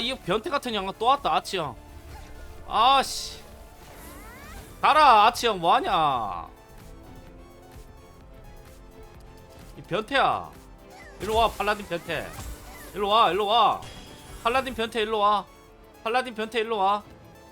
이 변태 같은 형아 또 왔다 아치 형. 아씨. 가라 아치 형 뭐하냐? 이 변태야. 일로 와 팔라딘 변태. 일로 와 일로 와. 팔라딘 변태 일로 와. 팔라딘 변태 일로 와.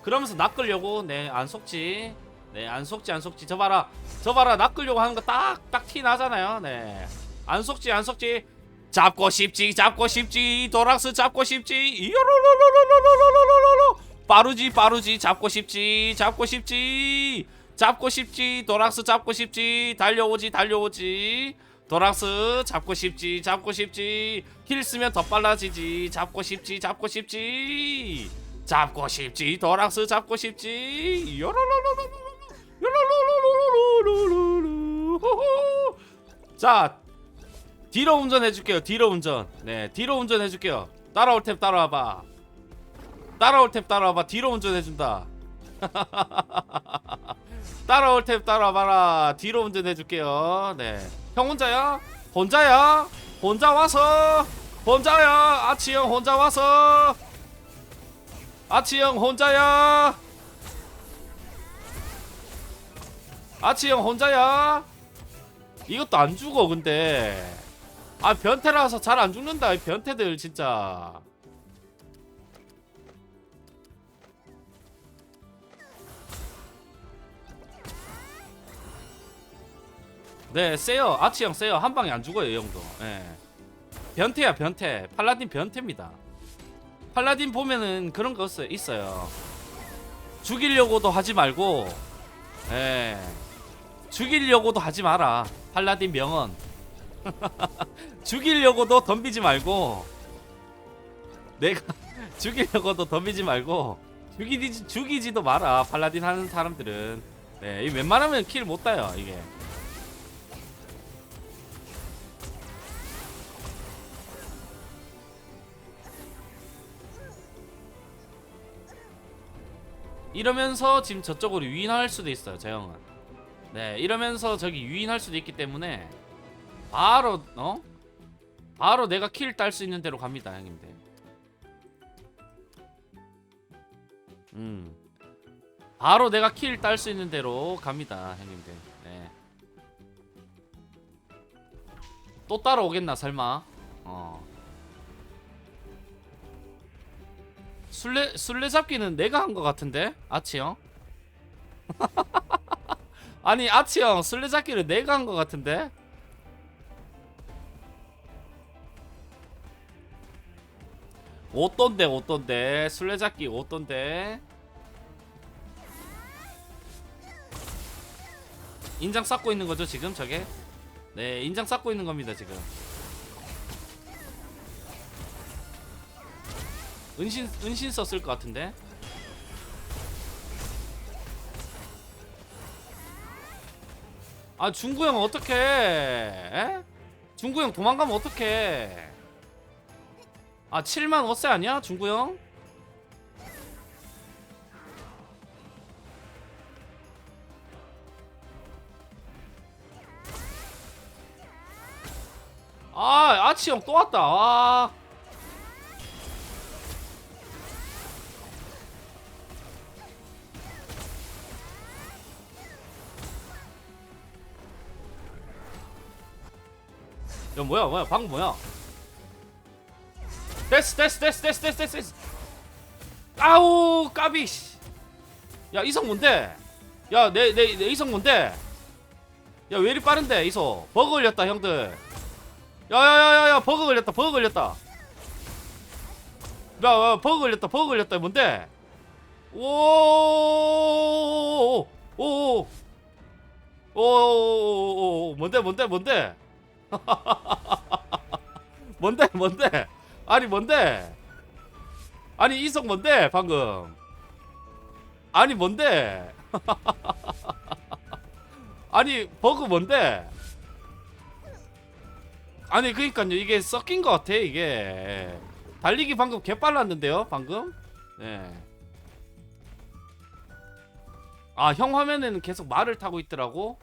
그러면서 낚으려고 네 안 속지. 네 안 속지 안 속지. 저 봐라 저 봐라 낚으려고 하는 거 딱 딱 티 나잖아요. 네. 안 속지 안 속지. 잡고 싶지 잡고 싶지. 도락스 잡고 싶지. 이요로로로로로로로로로 빠르지 빠르지. 잡고 싶지 잡고 싶지. 잡고 싶지. 도락스 잡고 싶지. 달려오지 달려오지. 도락스 잡고 싶지 잡고 싶지. 힐 쓰면 더 빨라지지. 잡고 싶지 잡고 싶지. 잡고 싶지 도락스 잡고 싶지. 요로로로로로 요로로로로로로로로 호호. 자 뒤로 운전해줄게요. 뒤로 운전. 네, 뒤로 운전해줄게요. 따라올 탭 따라와봐. 따라올 탭 따라와봐. 뒤로 운전해준다. 따라올 탭 따라와봐라. 뒤로 운전해줄게요. 네. 형 혼자야? 혼자야? 혼자 와서? 혼자야? 아치 형 혼자 와서? 아치 형 혼자야? 아치 형 혼자야? 이것도 안 죽어 근데 아 변태라서 잘 안 죽는다 이 변태들 진짜. 네 세요. 아치 형 세요. 한 방에 안 죽어요 이 형도. 예. 변태야 변태. 팔라딘 변태입니다. 팔라딘 보면은 그런 거 있어요. 죽이려고도 하지 말고 예. 죽이려고도 하지 마라 팔라딘 명언 죽이려고도 덤비지 말고 내가 죽이려고도 덤비지 말고 죽이지, 죽이지도 마라 팔라딘 하는 사람들은. 네, 이 웬만하면 킬 못 따요 이게. 이러면서 지금 저쪽으로 유인할 수도 있어요 저 형은. 네 이러면서 저기 유인할 수도 있기 때문에 바로 어? 바로 내가 킬 딸 수 있는 대로 갑니다 형님들. 음. 바로 내가 킬 딸 수 있는 대로 갑니다 형님들. 네. 또 따라오겠나 설마? 어. 술래 술래잡기는 내가 한 것 같은데? 아치 형? 아니 아치 형 술래잡기를 내가 한 것 같은데 어떤데 어떤데? 술래잡기 어떤데? 인장 쌓고 있는 거죠 지금? 저게? 네 인장 쌓고 있는 겁니다 지금. 은신 은신 썼을 것 같은데? 아 중구 형 어떡해? 에? 중구 형 도망가면 어떡해 아 7만 워세 아니야? 중구 형? 아 아치 형 또 왔다. 아 야 뭐야 뭐야 방금 뭐야 됐어 됐어 됐어 됐어 됐어 됐어 됐어 아우 까비 씨. 야 이성 뭔데 야내내 내 이성 뭔데 야 왜 이리 빠른데 이소 버그 걸렸다 형들 야야야야야 버그 걸렸다 버그 걸렸다 야, 야 버그 걸렸다 버그 걸렸다 뭔데 오오오오오오 뭔데 뭔데 뭔데 뭔데 뭔데 아니 뭔데? 아니 이성 뭔데 방금? 아니 뭔데? 아니 버그 뭔데? 아니 그니까요. 이게 섞인 것 같아 이게. 달리기 방금 개빨랐는데요 방금? 네아형 화면에는 계속 말을 타고 있더라고